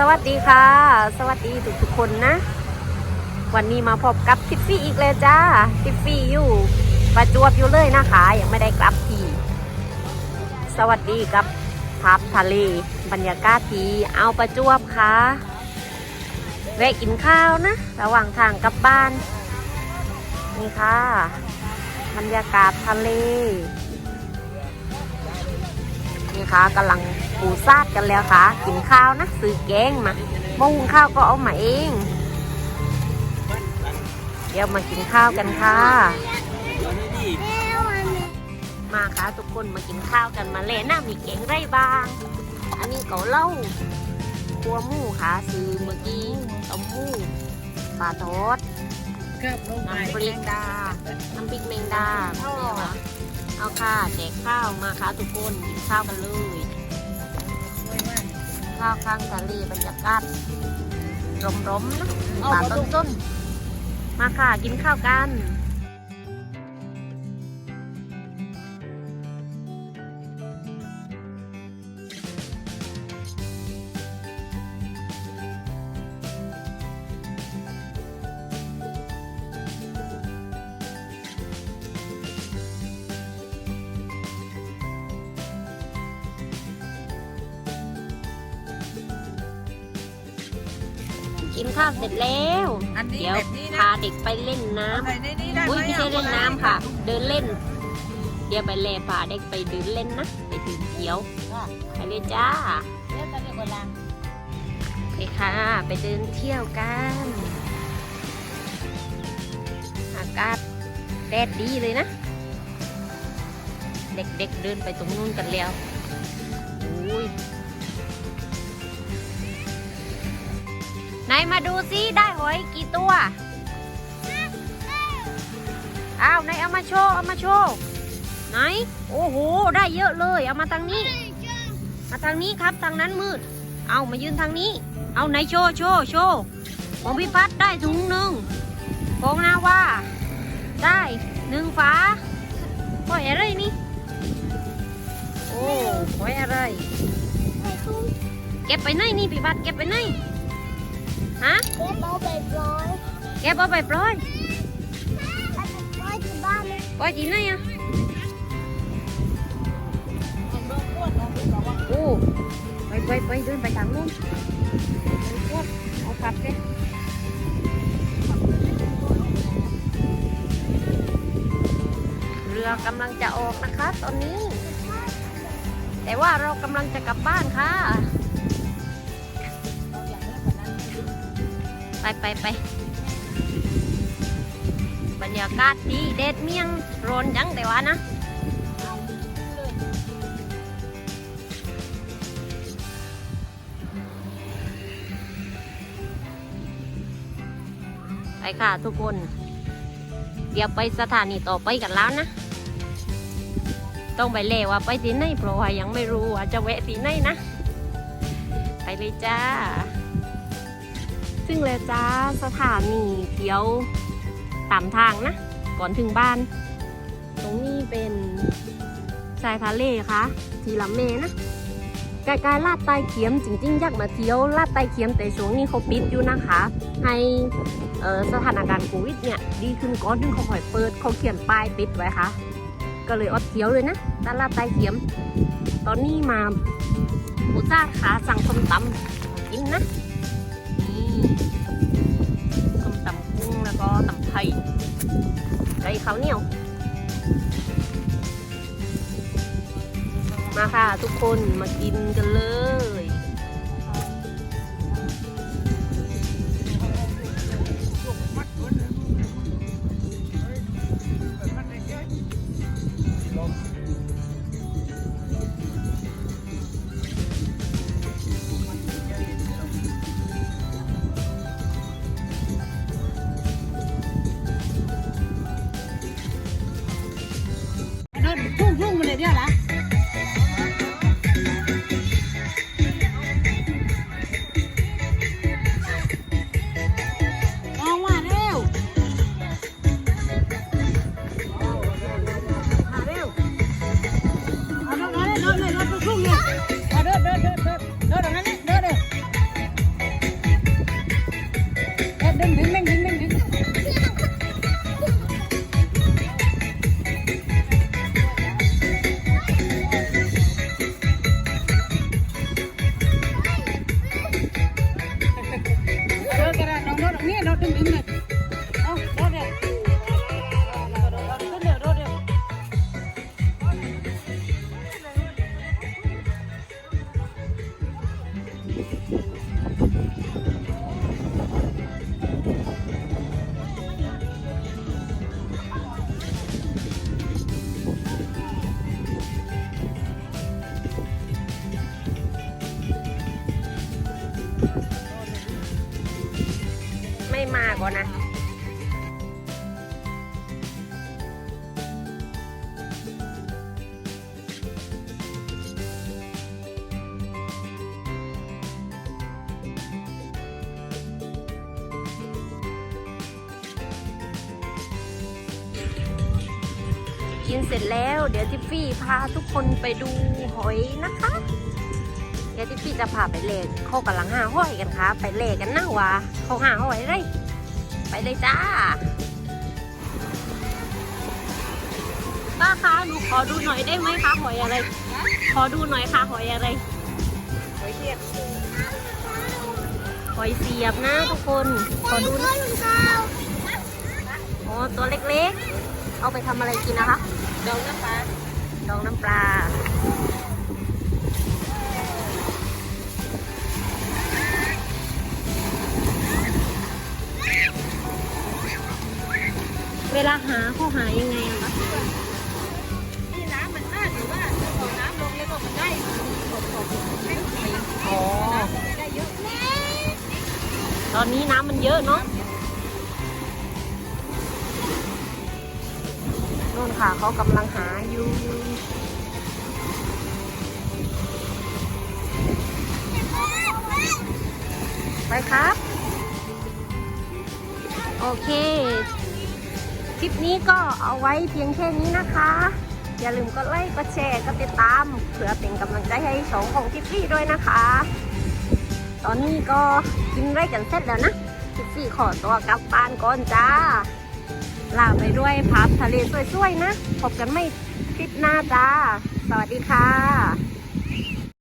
สวัสดีค่ะ สวัสดีทุกทุกๆคนนะ วันนี้มาพบกับทิฟฟี่อีกเลยจ้าทิฟฟี่อยู่ประจวบอยู่เลยนะคะยังไม่ได้กลับทีสวัสดีกับพับทะเลบรรยากาศทีเอาประจวบค่ะแวะกินข้าวนะ ระหว่างทางกลับบ้าน นี่ค่ะ บรรยากาศทะเล นี่ค่ะกำลัง ปูซาดกันแล้วค่ะ กินข้าวนะซื้อแกงมาหม้อหุงข้าวก็เอามาเอง เดี๋ยวมากินข้าวกันค่ะ มาค่ะทุกคนมากินข้าวกันมาเลยนะมีแกงไรบ้าง อันนี้เกาเหล่าคัวหมูค่ะซื้อเมื่อกี้ต้มหมูปลาทอดน้ำพริกดาน้ำพริกแมงดาเนี่ยค่ะเอาค่ะแจกข้าวมาค่ะทุกคนกินข้าวกันเลย ข้าวข้างทะเลบรรยากาศร่มๆนะป่าต้นๆมาค่ะกินข้าวกัน กินข้าวเสร็จแล้ว อันนี้เดี๋ยวแบบนี้นะพาเด็กไปเล่นน้ำใส่ในนี้ได้อุ้ยหไม่ใช่อะเล่นน้ำค่ะ เดินเล่น เดี๋ยวไปแล่พาเด็กไปเดินเล่นนะ ไปถึงเขียว ไปเลยจ้าเดี๋ยวจะเรียกว่าล้างไปค่ะ ไปเดินเที่ยวกัน อากาศแดดดีเลยนะ เด็กๆเดินไปตรงนู้นกันแล้วอุ้ย ไหนมาดูซิได้หอยกี่ตัวอ้าวไหนเอามาโชว์เอามาโชว์ไหน โอ้โห ได้เยอะเลย เอามาทางนี้ มาทางนี้ครับทางนั้นมืด เอามายืนทางนี้ เอาไหนโชว์โชว์โชว์ของพี่พัดได้ถุงหนึ่งของนาว่าได้หนึ่งฝาหอยอะไรนี่ โอ้หอยอะไร เก็บไปไหนนี่พี่พัดเก็บไปไหน ฮะเก็บเอาไปปล่อยเก็บเอาไปปล่อยเอาไปปล่อยที่บ้านปล่อยที่ไหนอะของโดนพวดของพี่บอกว่าโอ้ไปไปไปเดินไปทางนู้นไปพวกเอากลับแกเรือกำลังจะออกนะคะตอนนี้ แต่ว่าเรากำลังจะกลับบ้านค่ะ ไปไปไปบรรยากาศดีเด็ดเมี่ยงร้อนจังแต่ว่านะไปค่ะทุกคน เดี๋ยวไปสถานีต่อไปกันแล้วนะ ต้องไปเล่ว่าไปที่ไหนเพราะว่ายังไม่รู้ว่าจะแวะที่ไหนนะ ไปเลยจ้า ซึ่งเลยจ้าสถานีเที่ยวตามทางนะ ก่อนถึงบ้าน ตรงนี้เป็นชายทะเลค่ะ ทีละเมนะใกล้ๆลาดใต้เขียมจริงๆอยากมาเที่ยวลาดใต้เขียมแต่ช่วงนี้เขาปิดอยู่นะคะ ให้สถานการณ์โควิดเนี่ยดีขึ้นก่อนถึงเขาหอยเปิดเขาเขียนป้ายปิดไว้ค่ะ ก็เลยอดเที่ยวเลยนะตลาดใต้เขียม ตอนนี้มาปูจ้าขาสั่งส้มตำกินนะ ต้มตำกุ้งแล้วก็ตำไทยไก่ข้าวเหนียว มาค่ะทุกคนมากินกันเลย ดึงดึงดึงดึ มาก่อนนะกินเสร็จแล้ว เดี๋ยวทิฟฟี่พาทุกคนไปดูหอยนะคะ ดี๋ยวทิฟฟี่จะพาไปเลกเขากำลังห้าห้อยกันค่ะ ไปเลกกันนะวะเขาหาห้อยไรไปเลยจ้าป้าคะหนูขอดูหน่อยได้ไหมคะหอยอะไร ขอดูหน่อยค่ะหอยอะไร หอยเทียบหอยเสียบนะทุกคน ขอดูหน่อยอ๋อตัวเล็กๆ เอาไปทำอะไรกินนะคะ ดองน้ำปลา ดองน้ำปลา วลาหาเขาหายังไงอะคะที่น้ำมันมากหรือว่าเอน้ำลงแล้วก็มันได้กบกบให้สีอ๋อ ได้เยอะตอนนี้น้ำมันเยอะเนาะนู่นค่ะเขากำลังหาอยู่ไปครับ โอเค คลิปนี้ก็เอาไว้เพียงแค่นี้นะคะ อย่าลืมกดไลค์ กดแชร์ กดติดตาม เพื่อเป็นกำลังใจให้สองของทิฟฟี่ด้วยนะคะ ตอนนี้ก็กินไรกันเสร็จแล้วนะทิฟฟี่ขอตัวกลับบ้านก่อนจ้า ลาไปด้วยพับทะเลสวยๆนะ พบกันไม่คลิปหน้าจ้า สวัสดีค่ะ